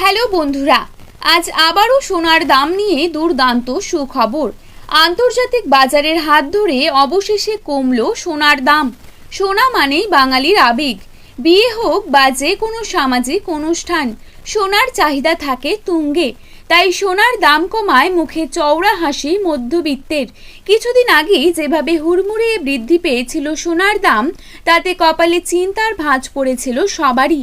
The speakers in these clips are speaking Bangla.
হ্যালো বন্ধুরা, আজ আবারও সোনার দাম নিয়ে দুর্দান্ত সুখবর। আন্তর্জাতিক বাজারের হাত ধরে অবশেষে কমল সোনার দাম। সোনা মানেই বাঙালির আবেগ। বিয়ে হোক বা যে কোনো সামাজিক অনুষ্ঠান, সোনার চাহিদা থাকে তুঙ্গে। তাই সোনার দাম কমায় মুখে চওড়া হাসি মধ্যবিত্তের। কিছুদিন আগেই যেভাবে হুড়মুড়িয়ে বৃদ্ধি পেয়েছিল সোনার দাম, তাতে কপালে চিন্তার ভাঁজ পড়েছিল সবারই।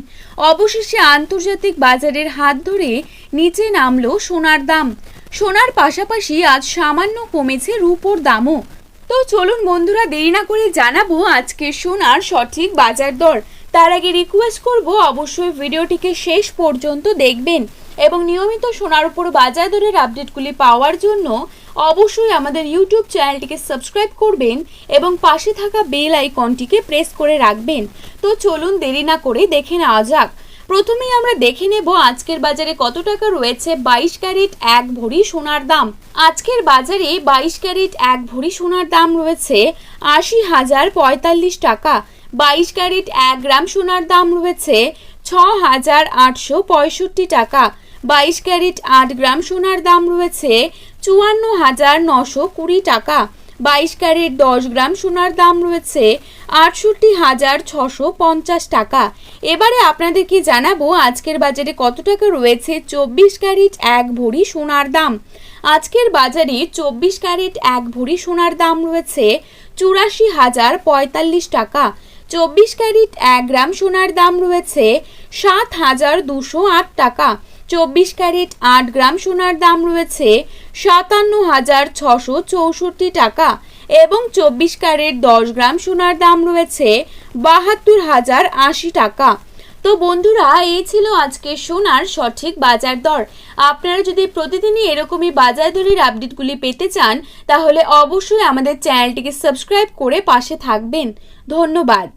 অবশেষে আন্তর্জাতিক বাজারের হাত ধরে নিচে নামলো সোনার দাম। সোনার পাশাপাশি আজ সামান্য কমেছে রূপোর দামও। তো চলুন বন্ধুরা, দেরি না করে জানাব আজকে সোনার সঠিক বাজার দর। তার আগে রিকোয়েস্ট করব, অবশ্যই ভিডিওটিকে শেষ পর্যন্ত দেখবেন। এবং নিয়মিত সোনার উপর বাজার দরের আপডেটগুলি পাওয়ার জন্য অবশ্যই আমাদের ইউটিউব চ্যানেলটিকে সাবস্ক্রাইব করবেন এবং পাশে থাকা বেল আইকনটিকে প্রেস করে রাখবেন। তো চলুন দেরি না করে দেখে নেওয়া যাক। প্রথমেই আমরা দেখে নেব আজকের বাজারে কত টাকা রয়েছে বাইশ ক্যারেট এক ভরি সোনার দাম। আজকের বাজারে বাইশ ক্যারেট এক ভরি সোনার দাম রয়েছে আশি হাজার পঁয়তাল্লিশ টাকা। বাইশ ক্যারেট এক গ্রাম সোনার দাম রয়েছে ছ হাজার আটশো পঁয়ষট্টি টাকা। বাইশ ক্যারেট আট গ্রাম সোনার দাম রয়েছে চুয়ান্ন হাজার নশো কুড়ি টাকা। বাইশ ক্যারেট দশ গ্রাম সোনার দাম রয়েছে আটষট্টি হাজার ছশো পঞ্চাশ টাকা। এবারে আপনাদেরকে জানাব আজকের বাজারে কত টাকা রয়েছে চব্বিশ ক্যারেট এক ভরি সোনার দাম। আজকের বাজারে চব্বিশ ক্যারেট এক ভরি সোনার দাম রয়েছে চুরাশি হাজার পঁয়তাল্লিশ টাকা। চব্বিশ ক্যারেট এক গ্রাম সোনার দাম রয়েছে সাত হাজার দুশো আট টাকা। চব্বিশ ক্যারেট, আট গ্রাম সোনার দাম রয়েছে সাতান্ন হাজার ছশো চৌষট্টি টাকা এবং চব্বিশ ক্যারেট, দশ গ্রাম সোনার দাম রয়েছে বাহাত্তর হাজার আশি টাকা। তো বন্ধুরা, এই ছিল আজকে সোনার সঠিক বাজার দর। আপনারা যদি প্রতিদিনই এরকমই বাজার দরের আপডেটগুলি পেতে চান, তাহলে অবশ্যই আমাদের চ্যানেলটিকে সাবস্ক্রাইব করে পাশে থাকবেন। ধন্যবাদ।